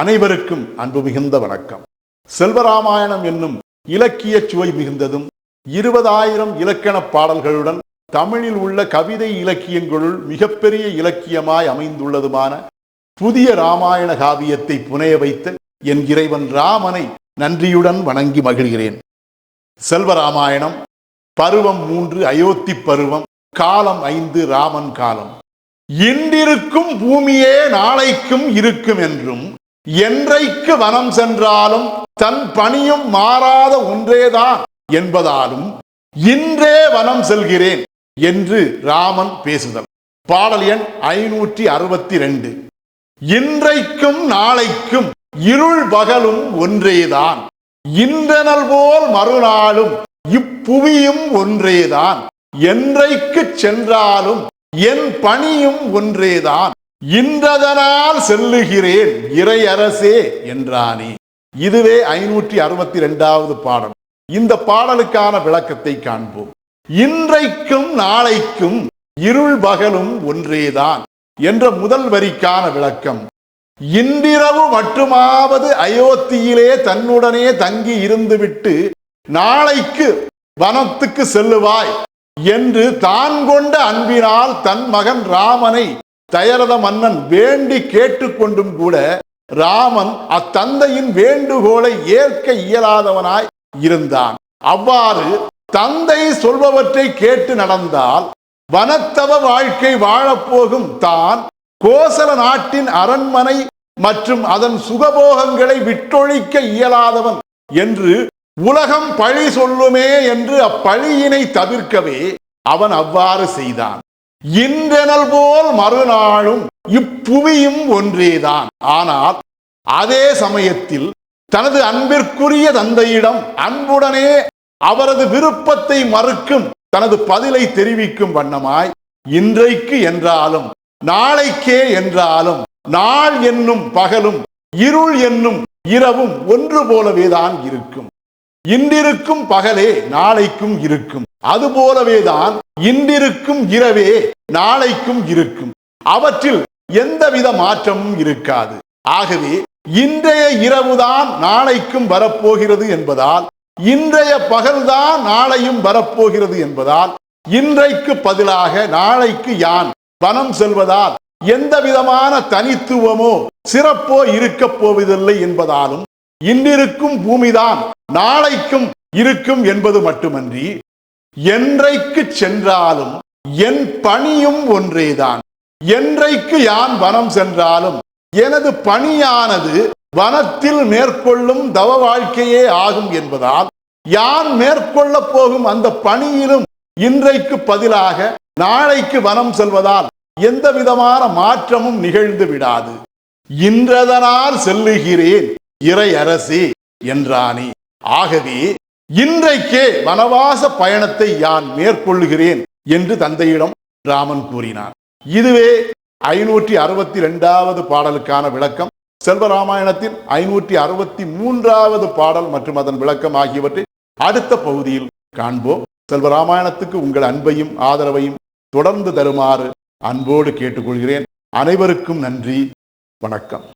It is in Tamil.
அனைவருக்கும் அன்பு மிகுந்த வணக்கம். செல்வராமாயணம் என்னும் இலக்கிய சுவை மிகுந்ததும் இருபதாயிரம் இலக்கண பாடல்களுடன் தமிழில் உள்ள கவிதை இலக்கியங்களுள் மிகப்பெரிய இலக்கியமாய் அமைந்துள்ளதுமான புதிய ராமாயண காவியத்தை புனைய வைத்த என் இறைவன் ராமனை நன்றியுடன் வணங்கி மகிழ்கிறேன். செல்வராமாயணம் பருவம் மூன்று அயோத்தி பருவம் காலம் ஐந்து ராமன் காலம். இன்றிருக்கும் பூமியே நாளைக்கும் இருக்கும் என்றும் என்றைக்கு வனம் சென்றாலும் தன் பணியும் மாறாத ஒன்றேதான் என்பதாலும் இன்றே வனம் செல்கிறேன் என்று ராமன் பேசுதல். பாடல் எண் ஐநூற்றி அறுபத்தி ரெண்டு. இன்றைக்கும் நாளைக்கும் இருள் பகலும் ஒன்றேதான். இன்றனல் போல் மறுநாளும் இப்புவியும் ஒன்றேதான். என்றைக்கு சென்றாலும் என் பணியும் ஒன்றேதான். இன்றதனால் செல்லுகிறேன் இறையரசே என்றானே. இதுவே ஐநூற்றி அறுபத்தி இரண்டாவது பாடல். இந்த பாடலுக்கான விளக்கத்தை காண்போம். இன்றைக்கும் நாளைக்கும் இருள் பகலும் ஒன்றேதான் என்ற முதல் வரிக்கான விளக்கம். இன்றிரவு மட்டுமாவது அயோத்தியிலே தன்னுடனே தங்கி இருந்துவிட்டு நாளைக்கு வனத்துக்கு செல்லுவாய் என்று தான் கொண்ட அன்பினால் தன் மகன் ராமனை தயரத மன்னன் வேண்டி கேட்டுக்கொண்டும் கூட ராமன் அத்தந்தையின் வேண்டுகோளை ஏற்க இயலாதவனாய் இருந்தான். அவ்வாறு தந்தை சொல்பவற்றை கேட்டு நடந்தால் வனத்தவ வாழ்க்கை வாழப்போகும் தான் கோசல நாட்டின் அரண்மனை மற்றும் அதன் சுகபோகங்களை விட்டொழிக்க இயலாதவன் என்று உலகம் பழி சொல்லுமே என்று அப்பழியினை தவிர்க்கவே அவன் அவ்வாறு செய்தான். இன்றெனல் போல் மறுநாளும் இப்புவியும் ஒன்றேதான். ஆனால் அதே சமயத்தில் தனது அன்பிற்குரிய தந்தையிடம் அன்புடனே அவரது விருப்பத்தை மறுக்கும் தனது பதிலை தெரிவிக்கும் வண்ணமாய் இன்றைக்கு என்றாலும் நாளைக்கே என்றாலும் நாள் என்னும் பகலும் இருள் என்னும் இரவும் ஒன்று போலவேதான் இருக்கும். இன்றிருக்கும் பகலே நாளைக்கும் இருக்கும். அதுபோலவேதான் இன்றிருக்கும் இரவே நாளைக்கும் இருக்கும். அவற்றில் எந்தவித மாற்றமும் இருக்காது. ஆகவே இன்றைய இரவுதான் நாளைக்கும் வரப்போகிறது என்பதால் இன்றைய பகல்தான் நாளையும் வரப்போகிறது என்பதால் இன்றைக்கு பதிலாக நாளைக்கு யான் வனம் செல்வதால் எந்த விதமான தனித்துவமோ சிறப்போ இருக்கப் போவதில்லை என்பதாலும் இன்றிருக்கும் பூமிதான் நாளைக்கும் இருக்கும் என்பது மட்டுமன்றி என்றைக்கு சென்றாலும் என் பணியும் ஒன்றேதான். என்றைக்கு யான் வனம் சென்றாலும் எனது பணியானது வனத்தில் மேற்கொள்ளும் தவ வாழ்க்கையே ஆகும் என்பதால் யான் மேற்கொள்ள போகும் அந்த பணியிலும் இன்றைக்கு பதிலாக நாளைக்கு வனம் செல்வதால் எந்த விதமான மாற்றமும் நிகழ்ந்து விடாது. இன்றதனால் செல்லுகிறேன். இறை அரசே என்றானே. ஆகவே இன்றைக்கே வனவாச பயணத்தை யான் மேற்கொள்ளுகிறேன் என்று தந்தையிடம் ராமன் கூறினார் இதுவே ஐநூற்றி அறுபத்தி ரெண்டாவது பாடலுக்கான விளக்கம். செல்வராமாயணத்தின் ஐநூற்றி அறுபத்தி மூன்றாவது பாடல் மற்றும் அதன் விளக்கம் ஆகியவற்றை அடுத்த பகுதியில் காண்போம். செல்வராமாயணத்துக்கு உங்கள் அன்பையும் ஆதரவையும் தொடர்ந்து தருமாறு அன்போடு கேட்டுக்கொள்கிறேன். அனைவருக்கும் நன்றி. வணக்கம்.